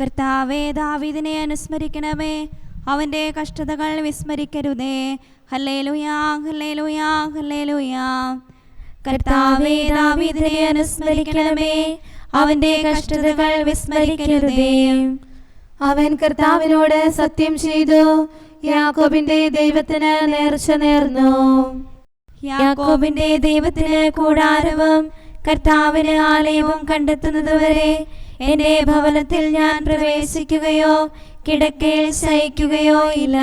കർത്താവേ ദാവീദിനെ അനുസ്മരിക്കണമേ. അവന്റെ കഷ്ടതകൾ വിസ്മരിക്കരുതേ. ഹല്ലേലൂയാ ഹല്ലേലൂയാ ഹല്ലേലൂയാ. കർത്താവേ ദാവീദിനെ അനുസ്മരിക്കണമേ. അവന്റെ കഷ്ടതകൾ വിസ്മരിക്കരുതേ. അവൻ കർത്താവിനോട് സത്യം ചെയ്തു. യാക്കോബിന്റെ ദൈവത്തിന് നേർച്ച നേർന്നു. യാക്കോബിന്റെ ദൈവത്തിന് കൂടാരവും കർത്താവിന് ആലയവും കണ്ടെത്തുന്നതുവരെ എന്റെ ഭവനത്തിൽ ഞാൻ പ്രവേശിക്കുകയോ കിടക്കയിൽ ശയിക്കുകയോ ഇല്ല.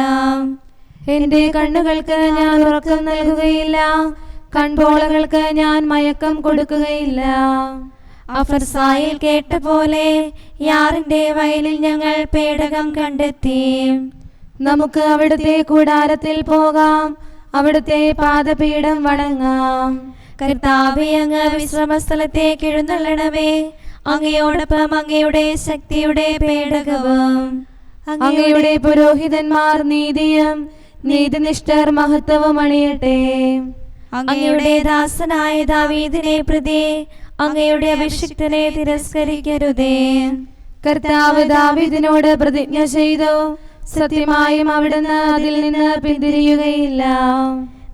എന്റെ കണ്ണുകൾക്ക് ഞാൻ ഉറക്കം നൽകുകയില്ല. കൺപോളകൾക്ക് ഞാൻ മയക്കം കൊടുക്കുകയില്ല. അഫർസായിൽ കേട്ട പോലെ യാറിന്റെ വയലിൽ ഞങ്ങൾ പേടകം കണ്ടെത്തി. നമുക്ക് അവിടുത്തെ കൂടാരത്തിൽ പോകാം. അവിടുത്തെ പാദപീഠം വണങ്ങാം. കർത്താവ് അങ്ങ് വിശ്രമസ്ഥലത്തേക്ക് എഴുന്നള്ളണമേ. അങ്ങയോടൊപ്പം അങ്ങയുടെ ശക്തിയുടെ പേടകവും അങ്ങയുടെ പുരോഹിതന്മാർ നീതിയും നീതിനിഷ്ഠർ മഹത്വവും അണിയട്ടെ. അങ്ങയുടെ ദാസനായ ദാവീദിനെ പ്രതി അങ്ങയുടെ അഭിഷിക്തനെ തിരസ്കരിക്കരുതേ. കർത്താവ് ദാവീദിനോട് പ്രതിജ്ഞ ചെയ്തു സത്യമായും അവിടുന്ന് അതിൽ നിന്ന് പിന്തിരിയുകയില്ല.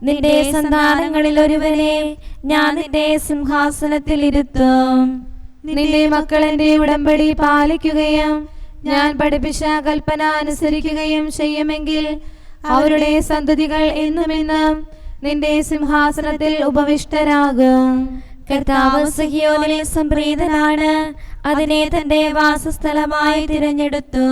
നിന്റെ സന്താനങ്ങളിൽ ഒരുവനെ ഞാൻ നിന്റെ സിംഹാസനത്തിൽ ഇരുത്തും. നിന്റെ മക്കൾ എന്റെ ഉടമ്പടി പാലിക്കുകയും ഞാൻ പഠിപ്പിച്ച കൽപ്പന അനുസരിക്കുകയും ചെയ്യുമെങ്കിൽ അവരുടെ സന്തതികൾ എന്നുമെന്നും നിന്റെ സിംഹാസനത്തിൽ ഉപവിഷ്ടരാകും. കർത്താവ് സഹിയോനെ സംപ്രീതനാണ്. അതിനെ തന്റെ വാസസ്ഥലമായി തിരഞ്ഞെടുത്തു.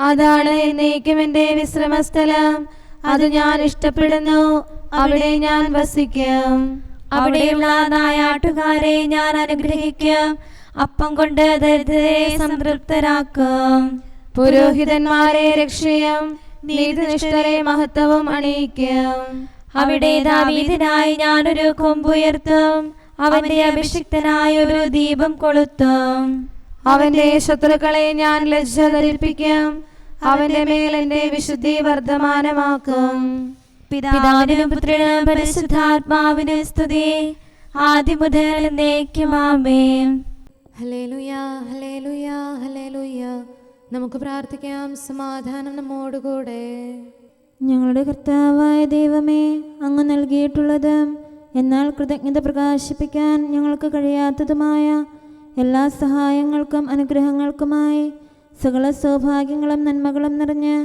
അതാണ് എന്നേക്കും എന്റെ വിശ്രമസ്ഥലം. അത് ഞാൻ ഇഷ്ടപ്പെടുന്നു. അവിടെ ഞാൻ വസിക്കും. അവിടെയുള്ള നായാട്ടുകാരെ ഞാൻ അനുഗ്രഹിക്കും. അപ്പം കൊണ്ട് ദരിദ്രരെ സംതൃപ്തരാക്കും. പുരോഹിതന്മാരെ രക്ഷയും നീതിനിഷ്ഠരെ മഹത്വവും അണിയിക്കും. അവിടെ ദാവീദിനായി ഞാനൊരു കൊമ്പുയർത്തും അവന്റെ അഭിഷിക്തനായ ഒരു ദീപം കൊളുത്തും. അവന്റെ ശത്രുക്കളെ ഞാൻ ലജ്ജ ധരിപ്പിക്കും അവന്റെ മേൽ എന്റെ വിശുദ്ധി വർദ്ധമാനമാക്കും. പിതാവിനും പുത്രനും പരിശുദ്ധാത്മാവിന് സ്തുതി. ആദ്യം മുതൽ നമുക്ക് പ്രാർത്ഥിക്കാം സമാധാനം നമ്മോടുകൂടെ. ഞങ്ങളുടെ കർത്താവായ ദൈവമേ അങ്ങ് നൽകിയിട്ടുള്ളത് എന്നാൽ കൃതജ്ഞത പ്രകാശിപ്പിക്കാൻ ഞങ്ങൾക്ക് കഴിയാത്തതുമായ എല്ലാ സഹായങ്ങൾക്കും അനുഗ്രഹങ്ങൾക്കുമായി സകല സൗഭാഗ്യങ്ങളും നന്മകളും നിറഞ്ഞ്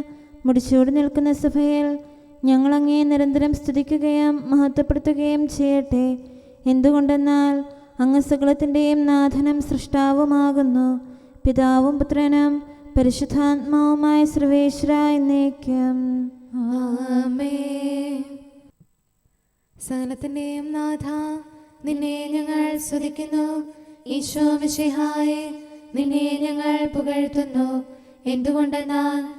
മുടിച്ചൂടി നിൽക്കുന്ന സഭയിൽ ഞങ്ങൾ അങ്ങേ നിരന്തരം സ്തുതിക്കുകയും മഹത്വപ്പെടുത്തുകയും ചെയ്യട്ടെ. എന്തുകൊണ്ടെന്നാൽ അങ്ങ് സകലത്തിന്റെയും നാഥനും സൃഷ്ടാവുമാകുന്നു. പിതാവും പുത്രനും പരിശുദ്ധാത്മാവുമായ സർവേശ്വര എന്നേക്കും. സകലത്തിന്റെയും നാഥ നിന്നെ ഞങ്ങൾ സ്തുതിക്കുന്നു. ഈശോ മിശിഹായെ നിന്നെ ഞങ്ങൾ പുകഴ്ത്തുന്നു. എന്തുകൊണ്ടെന്നാൽ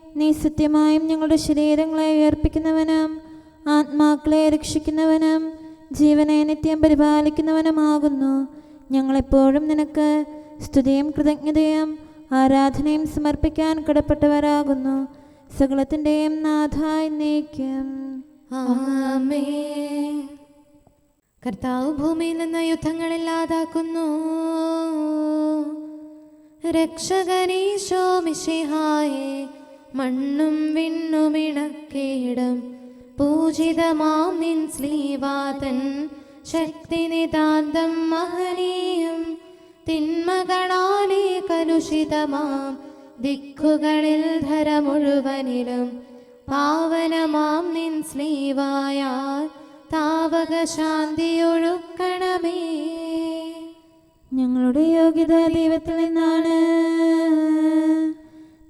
നീ സത്യമായും ഞങ്ങളുടെ ശരീരങ്ങളെ ഉയർപ്പിക്കുന്നവനും ആത്മാക്കളെ രക്ഷിക്കുന്നവനും ജീവനെ നിത്യം പരിപാലിക്കുന്നവനുമാകുന്നു. ഞങ്ങളെപ്പോഴും നിനക്ക് സ്തുതിയും കൃതജ്ഞതയും ആരാധനയും സമർപ്പിക്കാൻ കടപ്പെട്ടവരാകുന്നു. സകലത്തിന്റെയും നാഥായി നീക്കം. കർത്താവ് ഭൂമിയിൽ നിന്ന് യുദ്ധങ്ങൾ ഇല്ലാതാക്കുന്നു. രക്ഷകനീശോ മിശിഹായെ മണ്ണും വിണ്ണുമിണക്കേടം പൂജിതമാം നിൻ ശ്രീവാതൻ ശക്തി നിതാന്തം മഹനീയം തിന്മകളാലേ കലുഷിതമാം ദിക്കുകളിൽ ധര മുഴുവനിലും പാവനമാം നിൻ സ്ലീവായാൽ താവക ശാന്തിയൊഴുക്കണമേ ഞങ്ങളുടെ യോഗ്യത ദൈവത്തിൽ നിന്നാണ്.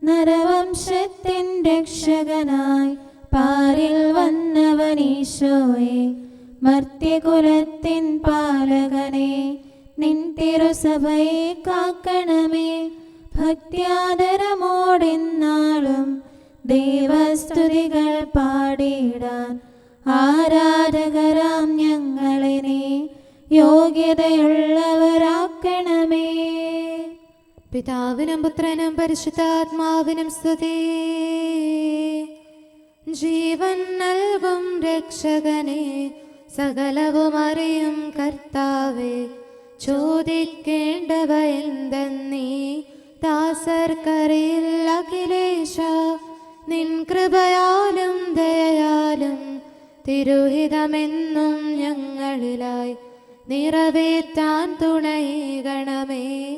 നരവംശത്തിൻ രക്ഷകനായി പാരിൽ വന്നവനീശോയെ മർത്യകുലത്തിൻ പാലകനെ നിൻ തിരുസഭയെ കാക്കണമേ. ഭക്ത്യാദരമോടെന്നാളും ദേവസ്തുതികൾ പാടിയിടാൻ ആരാധകരാം ഞങ്ങളിനെ യോഗ്യതയുള്ളവരാക്കണമേ പിതാവിനും പുത്രനും പരിശുദ്ധാത്മാവിനും സ്തുതി. ജീവൻ നൽകും രക്ഷകനെ സകലവും അറിയും കർത്താവെ. ചോദിക്കേണ്ടവ എന്തെന്നീ? ദാസർക്കറിയിൽ അഖിലേശ നിൻ കൃപയാലും ദയാലും തിരുഹിതമെന്നും ഞങ്ങളിലായി നിറവേറ്റാൻ തുണയേകണമേ.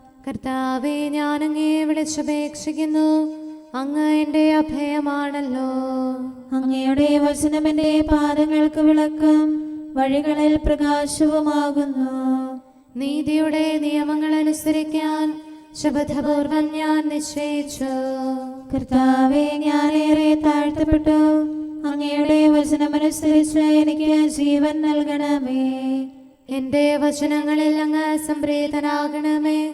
കർത്താവെ ഞാൻ അങ്ങേ വിളിച്ചപേക്ഷിക്കുന്നു. അങ്ങ് എന്റെ അഭയമാണല്ലോ. അങ്ങയുടെ വചനം എന്റെ പാദങ്ങൾക്ക് വിളക്കും വഴികളിൽ പ്രകാശവുമാകുന്നു. നീതിയുടെ നിയമങ്ങൾ അനുസരിക്കാൻ ശബദപൂർവം ഞാൻ നിശ്ചയിച്ചു. കർത്താവെ ഞാനേറെ താഴ്ത്തപ്പെട്ടു. അങ്ങയുടെ വചനമനുസരിച്ച് എനിക്ക് ജീവൻ നൽകണമേ. എന്റെ വചനങ്ങളിൽ അങ്ങ് സംപ്രീതനാകണമേ.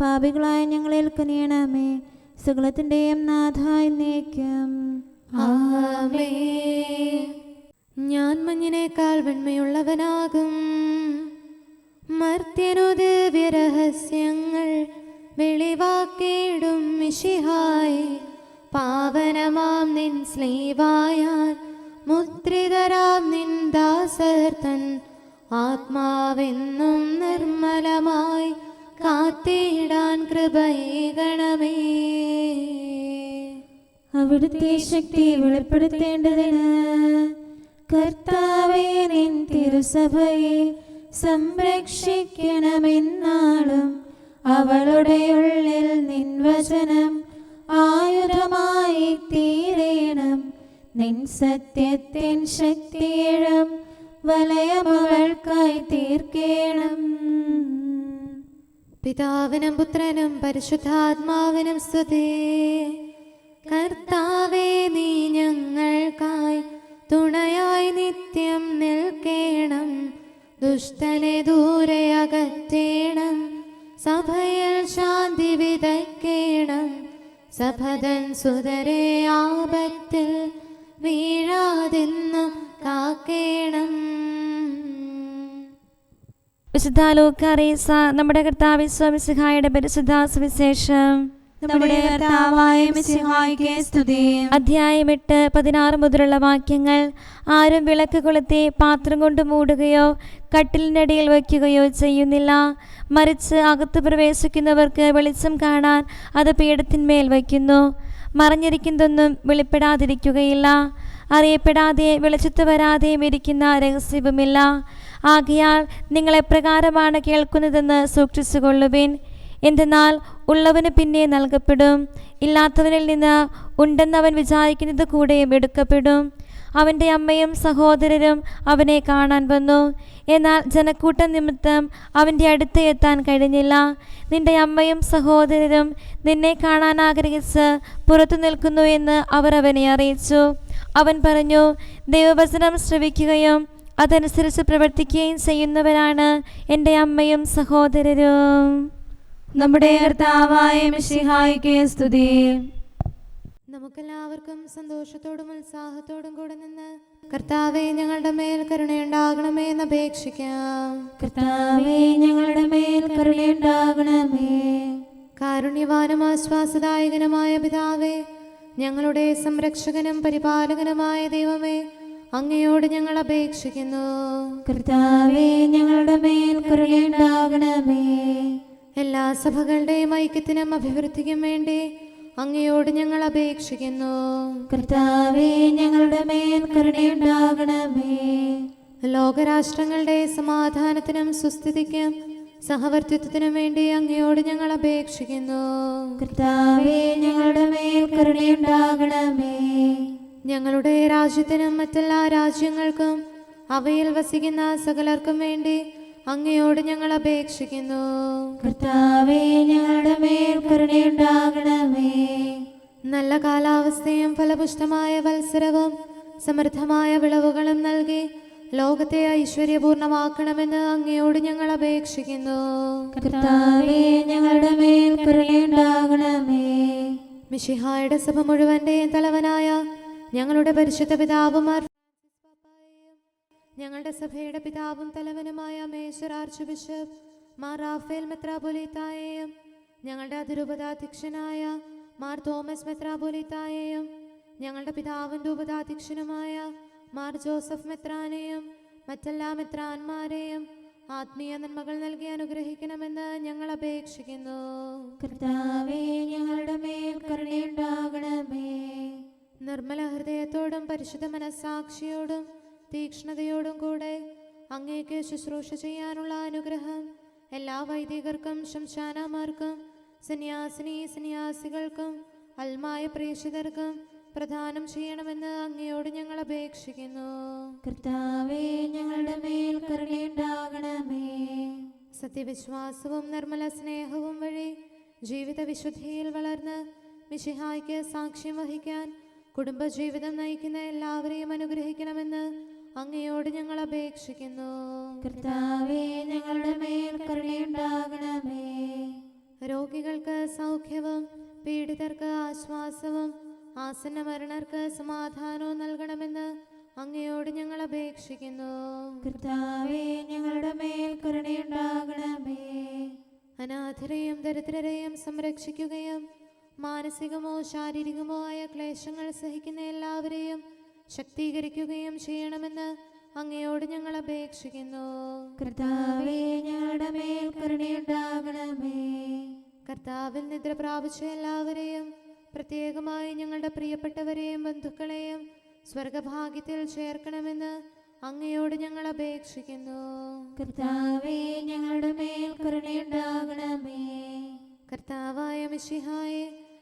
പാപികളായ ഞങ്ങളിൽ നീണമേ സകലത്തിന്റെയും നാഥായി നീക്കം ഞാൻ മഞ്ഞിനേക്കാൾ വെണ്മയുള്ളവനാകും. മർത്യനു വിരഹസ്യങ്ങൾ വെളിവാക്കിയിടും മിശിഹായി. പാവനമാം നിൻ സ്ലീവായാൽ മുദ്രിതരാം നിൻ ദാസർത്തൻ ആത്മാവെന്നും നിർമ്മലമായി കാത്തിടാൻ കൃപയേകണമേ അവിടുത്തെ ശക്തി വെളിപ്പെടുത്തേണ്ടതിന് കർത്താവേ നിൻ തിരുസഭയെ സംരക്ഷിക്കണമെന്നാളും അവളുടെ ഉള്ളിൽ നിൻ വചനം ആയുധമായി തീരേണം. നിൻ സത്യത്തിൻ ശക്തിയിടം വലയമവൾക്കായി തീർക്കേണം. പിതാവിനും പുത്രനും പരിശുദ്ധാത്മാവിനും സ്തുതി. കർത്താവേ നീ ഞങ്ങൾക്കായി തുണയായി നിത്യം നിൽക്കേണം. ദുഷ്ടനെ ദൂരെ അകറ്റേണം. സഭയിൽ ശാന്തി വിതയ്ക്കേണം. സഭതൻ സുതരെ ആപത്തിൽ വീഴാതിന്ന് കാക്കേണം. വിശുദ്ധ ലൂക്കാറീസ നമ്മുടെ കർത്താവ് സ്വാമിസിഹായുടെ പരിശുദ്ധ സുവിശേഷം. നമ്മുടെ കർത്താവായ സ്തുതി അധ്യായം എട്ട് പതിനാറ് മുതലുള്ള വാക്യങ്ങൾ ആരും വിളക്ക് കൊളുത്തി പാത്രം കൊണ്ട് മൂടുകയോ കട്ടിലിനടിയിൽ വയ്ക്കുകയോ ചെയ്യുന്നില്ല. മറിച്ച് അകത്ത് പ്രവേശിക്കുന്നവർക്ക് വെളിച്ചം കാണാൻ അത് പീഠത്തിന്മേൽ വയ്ക്കുന്നു. മറഞ്ഞിരിക്കുന്നതൊന്നും വെളിപ്പെടാതിരിക്കുകയില്ല. അറിയപ്പെടാതെ വെളിച്ചത്ത് വരാതെയും ഇരിക്കുന്ന രഹസ്യവുമില്ല. ആകയാൽ നിങ്ങളെപ്രകാരമാണ് കേൾക്കുന്നതെന്ന് സൂക്ഷിച്ചുകൊള്ളുവിൻ. എന്തെന്നാൽ ഉള്ളവന് പിന്നെ നൽകപ്പെടും. ഇല്ലാത്തവനിൽ നിന്ന് ഉണ്ടെന്നവൻ വിചാരിക്കുന്നത് കൂടെയും എടുക്കപ്പെടും. അവന്റെ അമ്മയും സഹോദരരും അവനെ കാണാൻ വന്നു. എന്നാൽ ജനക്കൂട്ടം നിമിത്തം അവന്റെ അടുത്ത് എത്താൻ കഴിഞ്ഞില്ല. നിന്റെ അമ്മയും സഹോദരരും നിന്നെ കാണാൻ ആഗ്രഹിച്ച് പുറത്തു നിൽക്കുന്നു എന്ന് അവർ അവനെ അറിയിച്ചു. അവൻ പറഞ്ഞു ദൈവവചനം ശ്രവിക്കുകയും അതനുസരിച്ച് പ്രവർത്തിക്കുകയും ചെയ്യുന്നവരാണ് എന്റെ അമ്മയും സഹോദരരും. നമ്മുടെ കർത്താവായ സ്തുതി. നമുക്കെല്ലാവർക്കും സന്തോഷത്തോടും ഉത്സാഹത്തോടും കൂടെ നിന്ന് കർത്താവെ ഞങ്ങളുടെ മേൽ കരുണയുണ്ടാകണമേ എന്ന് അപേക്ഷിക്കാം. കർത്താവെ ഞങ്ങളുടെ മേൽ കരുണയുണ്ടാകണമേ കാരുണ്യവാനും ആശ്വാസദായകനുമായ പിതാവേ ഞങ്ങളുടെ സംരക്ഷകനും പരിപാലകനുമായ ദൈവമേ അങ്ങയോട് ഞങ്ങൾ അപേക്ഷിക്കുന്നു. കർത്താവേ ഞങ്ങളുടെ മേൽ കരുണയുണ്ടാകണമേ. എല്ലാ സഭകളുടെയും ഐക്യത്തിനും അഭിവൃദ്ധിക്കും വേണ്ടി അങ്ങയോട് ഞങ്ങൾ അപേക്ഷിക്കുന്നു. കർത്താവേ ഞങ്ങളുടെ മേൽ കരുണയുണ്ടാകണമേ. ലോകരാഷ്ട്രങ്ങളുടെ സമാധാനത്തിനും സുസ്ഥിതിക്കും സഹവർത്തിത്വത്തിനും വേണ്ടി അങ്ങയോട് ഞങ്ങൾ അപേക്ഷിക്കുന്നു. കർത്താവേ ഞങ്ങളുടെ മേൽ കരുണയുണ്ടാകണമേ. ഞങ്ങളുടെ രാജ്യത്തിനും മറ്റെല്ലാ രാജ്യങ്ങൾക്കും അവയിൽ വസിക്കുന്ന സകലർക്കും വേണ്ടി അങ്ങയോട് ഞങ്ങൾ അപേക്ഷിക്കുന്നു. കർത്താവേ ഞങ്ങളുടെ മേൽ കരുണയുണ്ടാകണമേ. നല്ല കാലാവസ്ഥയും ഫലപുഷ്ടമായ വത്സരവും സമൃദ്ധമായ വിളവുകളും നൽകി ലോകത്തെ ഐശ്വര്യപൂർണമാക്കണമെന്ന് അങ്ങയോട് ഞങ്ങൾ അപേക്ഷിക്കുന്നു. കർത്താവേ ഞങ്ങളുടെ മേൽ കരുണയുണ്ടാകണമേ. മിഷിഹായുടെ സഭ മുഴുവന്റെയും തലവനായ ഞങ്ങളുടെ പരിശുദ്ധ പിതാവുമാർ ഞങ്ങളുടെ സഭയുടെ പിതാവും തലവനുമായ major archbishop Mar Raphael മെത്രാപൊലീത്തായെയും ഞങ്ങളുടെ അതിരൂപതാധ്യക്ഷനായ മാർ തോമസ് മെത്രാപൊലീത്തായെയും ഞങ്ങളുടെ പിതാവിന്റെ ഉപതാധ്യക്ഷനുമായ മാർ ജോസഫ് മെത്രാനെയും മറ്റെല്ലാ മെത്രാന്മാരെയും ആത്മീയ നന്മകൾ നൽകി അനുഗ്രഹിക്കണമെന്ന് ഞങ്ങൾ അപേക്ഷിക്കുന്നു. കർത്താവേ ഞങ്ങളുടെ മേൽ കരുണയുണ്ടാകണമേ. നിർമ്മല ഹൃദയത്തോടും പരിശുദ്ധ മനസ്സാക്ഷിയോടും തീക്ഷ്ണതയോടും കൂടെ അങ്ങേക്ക് ശുശ്രൂഷ ചെയ്യാനുള്ള അനുഗ്രഹം എല്ലാ വൈദികർക്കും ശംശാനമാർക്കും സന്യാസിനി സന്യാസികൾക്കും അൽമായ പ്രേക്ഷിതർക്കും പ്രദാനം ചെയ്യണമെന്ന് അങ്ങയോട് ഞങ്ങൾ അപേക്ഷിക്കുന്നു. കർത്താവേ ഞങ്ങളുടെ മേൽ കരുണയുണ്ടാകണമേ സത്യവിശ്വാസവും നിർമ്മല സ്നേഹവും വഴി ജീവിത വിശുദ്ധിയിൽ വളർന്ന് മിശിഹായ്ക്ക് സാക്ഷ്യം വഹിക്കാൻ കുടുംബജീവിതം നയിക്കുന്ന എല്ലാവരെയും അനുഗ്രഹിക്കണമെന്ന് അങ്ങയോട് ഞങ്ങൾ അപേക്ഷിക്കുന്നു. കർത്താവേ ഞങ്ങളുടെ മേൽ കരുണയുണ്ടാകണമേ. രോഗികൾക്ക് സൗഖ്യവും പീഡിതർക്ക് ആശ്വാസവും ആസന്ന മരണർക്ക് സമാധാനവും നൽകണമെന്ന് അങ്ങയോട് ഞങ്ങൾ അപേക്ഷിക്കുന്നു. കർത്താവേ ഞങ്ങളുടെ മേൽ കരുണയുണ്ടാകണമേ. അനാഥരെയും ദരിദ്രരെയും സംരക്ഷിക്കുകയും മാനസികമോ ശാരീരികമോ ആയ ക്ലേശങ്ങൾ സഹിക്കുന്ന എല്ലാവരെയും ശക്തീകരിക്കുകയും ചെയ്യണമെന്ന് അങ്ങയോട് ഞങ്ങൾ അപേക്ഷിക്കുന്നു. കർത്താവേ ഞങ്ങളുടെ മേൽ കരുണയുണ്ടാകണമേ. കർത്താവിൽ നിദ്ര പ്രാപിച്ച എല്ലാവരെയും പ്രത്യേകമായി ഞങ്ങളുടെ പ്രിയപ്പെട്ടവരെയും ബന്ധുക്കളെയും സ്വർഗഭാഗ്യത്തിൽ ചേർക്കണമെന്ന് അങ്ങയോട് ഞങ്ങൾ അപേക്ഷിക്കുന്നു. കർത്താവേ ഞങ്ങളുടെ മേൽ കരുണയുണ്ടാകണമേ. കർത്താവായ മിശിഹായെ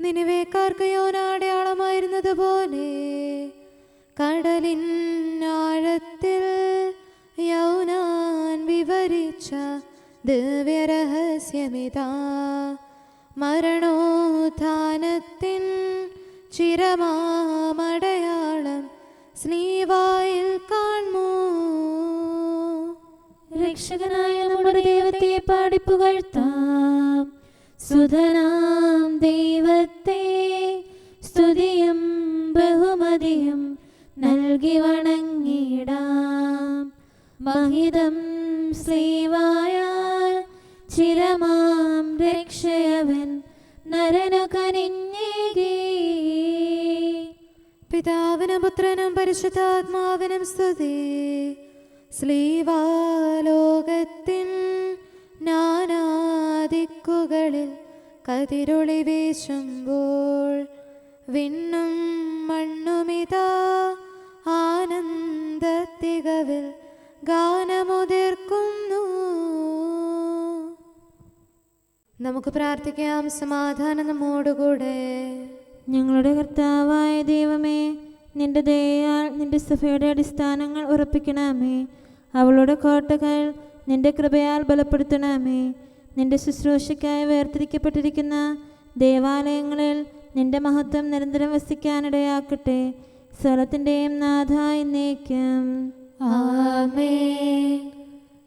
നിനിവേക്കാർക്ക് യോനാടയാളമായിരുന്നത് പോലെ കടലിൻ ആഴത്തിൽ യൗനാൻ വിവരിച്ച ദിവ്യരഹസ്യമിതാ. മരണോത്ഥാനത്തിൻ ചിരമാമടയാളം സ്നേവായിൽ കാൺമൂ രക്ഷകനായ നമ്മുടെ ദൈവത്തെ പാടിപ്പുകഴ്ത്താം. സുധനാം ദൈവത്തെ സ്തുതിയും ബഹുമതിയും നൽകി വണങ്ങിടാം. മഹിതം ശ്രീവായാൽ ചിരമാം രക്ഷയവൻ നരനു കനിഞ്ഞേകി പിതാവിനും പുത്രനും പരിശുദ്ധാത്മാവിനും സ്തുതി. ശ്ലീവാലോകത്തിൻ നാനാദിക്കുകളിൽ കതിരൊളി വീശുമ്പോൾ വിണ്ണും മണ്ണുമിതാ ആനന്ദത്തികവിൽ ഗാനമുതിർക്കുന്നു. നമുക്ക് പ്രാർത്ഥിക്കാം സമാധാനം നമ്മോടുകൂടെ. ഞങ്ങളുടെ കർത്താവായ ദൈവമേ നിന്റെ ദയാൽ നിന്റെ സഭയുടെ അടിസ്ഥാനങ്ങൾ ഉറപ്പിക്കണമേ. അവളുടെ കോട്ടകൾ നിന്റെ കൃപയാൽ ബലപ്പെടുത്തണമേ. നിന്റെ ശുശ്രൂഷയ്ക്കായി വേർതിരിക്കപ്പെട്ടിരിക്കുന്ന ദേവാലയങ്ങളിൽ നിന്റെ മഹത്വം നിരന്തരം വസിക്കാനിടയാക്കട്ടെ. സ്വലത്തിന്റെയും നാഥ എന്നേക്കും. ആമേൻ.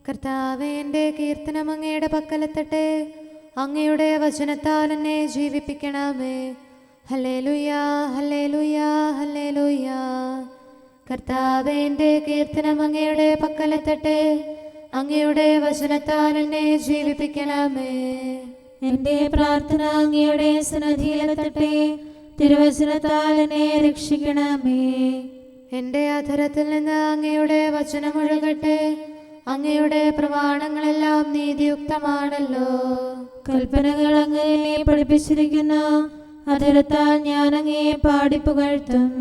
കർത്താവേ എന്റെ കീർത്തനം അങ്ങയുടെ പക്കലെത്തട്ടെ. അങ്ങയുടെ വചനത്താൽ എന്നെ ജീവിപ്പിക്കണമേ. ഹലേ ലുയാ ഹലേ ലുയാ ഹലേ ലുയാ കർത്താവേ എന്റെ കീർത്തനം അങ്ങയുടെ പക്കലെത്തട്ടെ. അങ്ങയുടെ വചനത്താൽ എന്നെ ജീവിപ്പിക്കണമേ. എന്റെ പ്രാർത്ഥന അങ്ങയുടെ സന്നദ്ധിയിലെത്തട്ടെ തിരുവചനത്താൽ എന്നെ രക്ഷിക്കണമേ. എന്റെ അധരത്തിൽ നിന്ന് അങ്ങയുടെ വചനം ഒഴുകട്ടെ. അങ്ങയുടെ പ്രമാണങ്ങളെല്ലാം നീതിയുക്തമാണല്ലോ. കൽപ്പനകൾ അങ്ങനെ പഠിപ്പിച്ചിരിക്കുന്ന അതിരത്താൽ ഞാൻ അങ്ങയെ പാടിപ്പുകഴ്ത്തും.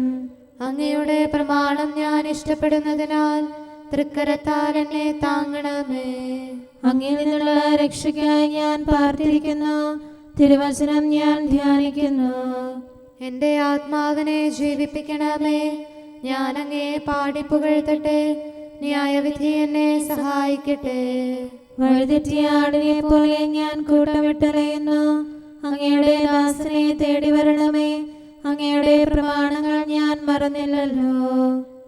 അങ്ങയുടെ പ്രമാണം ഞാൻ ഇഷ്ടപ്പെടുന്നതിനാൽ തൃക്കരത്താൽ എന്നെ താങ്ങണമേ. അങ്ങിൽ നിന്നുള്ള രക്ഷയ്ക്കായി ഞാൻ പാർത്തിരിക്കുന്നു. തിരുവചനം ഞാൻ ധ്യാനിക്കുന്നു. എന്റെ ആത്മാവിനെ ജീവിപ്പിക്കണമേ. ഞാൻ അങ്ങേ പാടിപ്പുകഴ്ത്തട്ടെ. ന്യായവിധി എന്നെ സഹായിക്കട്ടെ. വഴുതെറ്റിയ ആടിനെ പോലെ ഞാൻ കൂട്ടമിട്ടറിയുന്നു. അങ്ങയുടെ ദാസനെ തേടി വരണമേ അങ്ങയുടെ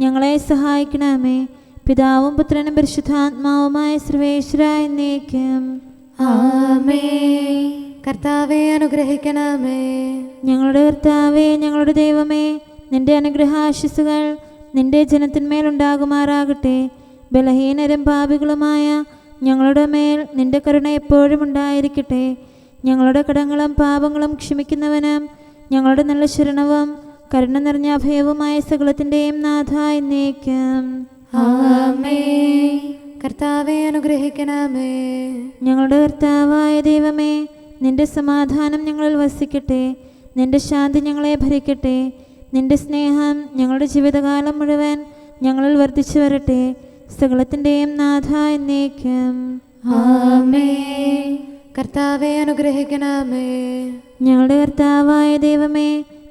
ഞങ്ങളെ സഹായിക്കണമേ. പിതാവും പുത്രനും പരിശുദ്ധാത്മാവുമായ സർവേശ്വര എന്നേക്കും. ആമേ കർത്താവെ അനുഗ്രഹിക്കണമേ. ഞങ്ങളുടെ കർത്താവെ ഞങ്ങളുടെ ദൈവമേ നിന്റെ അനുഗ്രഹാശിസുകൾ നിന്റെ ജനത്തിന്മേലുണ്ടാകുമാറാകട്ടെ ബലഹീനരും പാപികളുമായ ഞങ്ങളുടെ മേൽ നിന്റെ കരുണ എപ്പോഴും ഉണ്ടായിരിക്കട്ടെ. ഞങ്ങളുടെ കടങ്ങളും പാപങ്ങളും ക്ഷമിക്കുന്നവനും ഞങ്ങളുടെ നല്ല ശരണവും കരുണ നിറഞ്ഞ അഭയവുമായ സകലത്തിന്റെയും നാഥ എന്നേക്കും. ആമേ. കർത്താവെ അനുഗ്രഹിക്കണമേ. ഞങ്ങളുടെ കർത്താവായ ദൈവമേ നിന്റെ സമാധാനം ഞങ്ങളിൽ വസിക്കട്ടെ. നിന്റെ ശാന്തി ഞങ്ങളെ ഭരിക്കട്ടെ. നിന്റെ സ്നേഹം ഞങ്ങളുടെ ജീവിതകാലം മുഴുവൻ ഞങ്ങളിൽ വർദ്ധിച്ചു വരട്ടെ. സകലത്തിന്റെയും നാഥ എന്നേക്കും. ആമേ. കർത്താവെ അനുഗ്രഹിക്കണമേ. ഞങ്ങളുടെ കർത്താവായ ദൈവമേ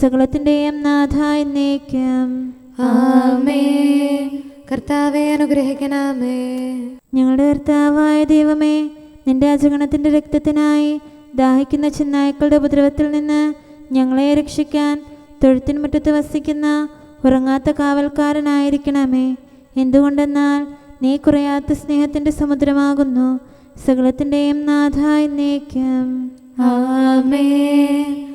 സകലത്തിന്റെയും നാഥ എന്നേക്കും. ആമേ കർത്താവെ അനുഗ്രഹിക്കണമേ. ഞങ്ങളുടെ കർത്താവായ ദൈവമേ നിന്റെ അജഗണത്തിന്റെ രക്തത്തിനായി ദാഹിക്കുന്ന ചെന്നായ്ക്കളുടെ ഉപദ്രവത്തിൽ നിന്ന് ഞങ്ങളെ രക്ഷിക്കാൻ തൊഴുത്തിൻ മുറ്റത്ത് വസിക്കുന്ന ഉറങ്ങാത്ത കാവൽക്കാരനായിരിക്കണമേ. എന്തുകൊണ്ടെന്നാൽ നീ കുറയാത്ത സ്നേഹത്തിന്റെ സമുദ്രമാകുന്നു. സകലത്തിന്റെയും നാഥ എന്നേക്കും. ആമേൻ.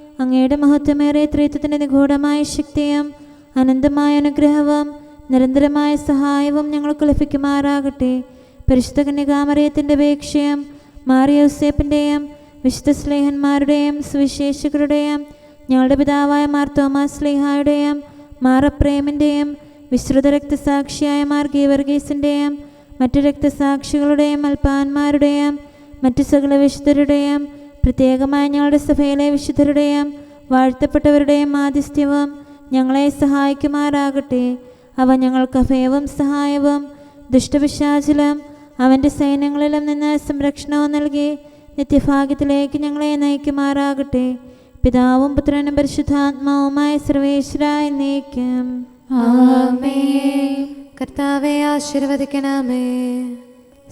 അങ്ങയുടെ മഹത്വമേറിയ ത്രിത്വത്തിന്റെ നിഗൂഢമായ ശക്തിയും അനന്തമായ അനുഗ്രഹവും നിരന്തരമായ സഹായവും ഞങ്ങൾക്ക് ലഭിക്കുമാറാകട്ടെ. പരിശുദ്ധ കന്യകാമറിയത്തിന്റെ അപേക്ഷയും മാറിയോസേപ്പിന്റെയും വിശുദ്ധ സ്നേഹന്മാരുടെയും സുവിശേഷകരുടെയും ഞങ്ങളുടെ പിതാവായ മാർ തോമസ് സ്ലേഹായുടെയും മാറപ്രേമിന്റെയും വിശ്രുത രക്തസാക്ഷിയായ മാർ ഗീവർഗീസിന്റെയും മറ്റു രക്തസാക്ഷികളുടെയും അൽപ്പാന്മാരുടെയും മറ്റു സകല വിശുദ്ധരുടെയും പ്രത്യേകമായി ഞങ്ങളുടെ സഭയിലെ വിശുദ്ധരുടെയും വാഴ്ത്തപ്പെട്ടവരുടെയും മാധ്യസ്ഥ്യവും ഞങ്ങളെ സഹായിക്കുമാറാകട്ടെ. അവ ഞങ്ങൾക്ക് അഭയവും സഹായവും ദുഷ്ടപിശാചിലും അവന്റെ സൈന്യങ്ങളിലും നിന്ന് സംരക്ഷണവും നൽകി നിത്യഭാഗ്യത്തിലേക്ക് ഞങ്ങളെ നയിക്കുമാറാകട്ടെ. പിതാവും പുത്രനും പരിശുദ്ധാത്മാവുമായ സർവേശ്വര എന്നേക്കും. കർത്താവെ ആശീർവദിക്കണമേ.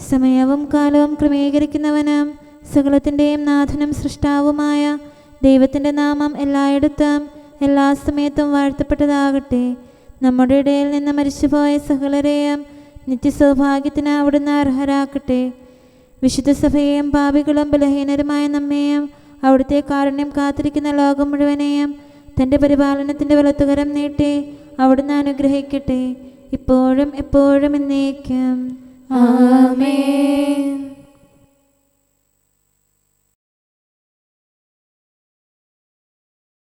സമയവും കാലവും ക്രമീകരിക്കുന്നവനും സകലത്തിന്റെയും നാഥനും സൃഷ്ടാവുമായ ദൈവത്തിന്റെ നാമം എല്ലായിടത്തും എല്ലാ സമയത്തും വാഴ്ത്തപ്പെട്ടതാകട്ടെ. നമ്മുടെ ഇടയിൽ നിന്ന് മരിച്ചുപോയ സകലരെയും നിത്യസൗഭാഗ്യത്തിന് അവിടുന്ന് അർഹരാക്കട്ടെ. വിശുദ്ധ സഭയെയും പാപികളും ബലഹീനരുമായ നമ്മെയും അവിടുത്തെ കാരുണ്യം കാത്തിരിക്കുന്ന ലോകം മുഴുവനെയും തന്റെ പരിപാലനത്തിന്റെ വലത്തുകരം നീട്ടി അവിടുന്ന് അനുഗ്രഹിക്കട്ടെ. ഇപ്പോഴും എപ്പോഴും എന്നേക്കും. ആമേൻ.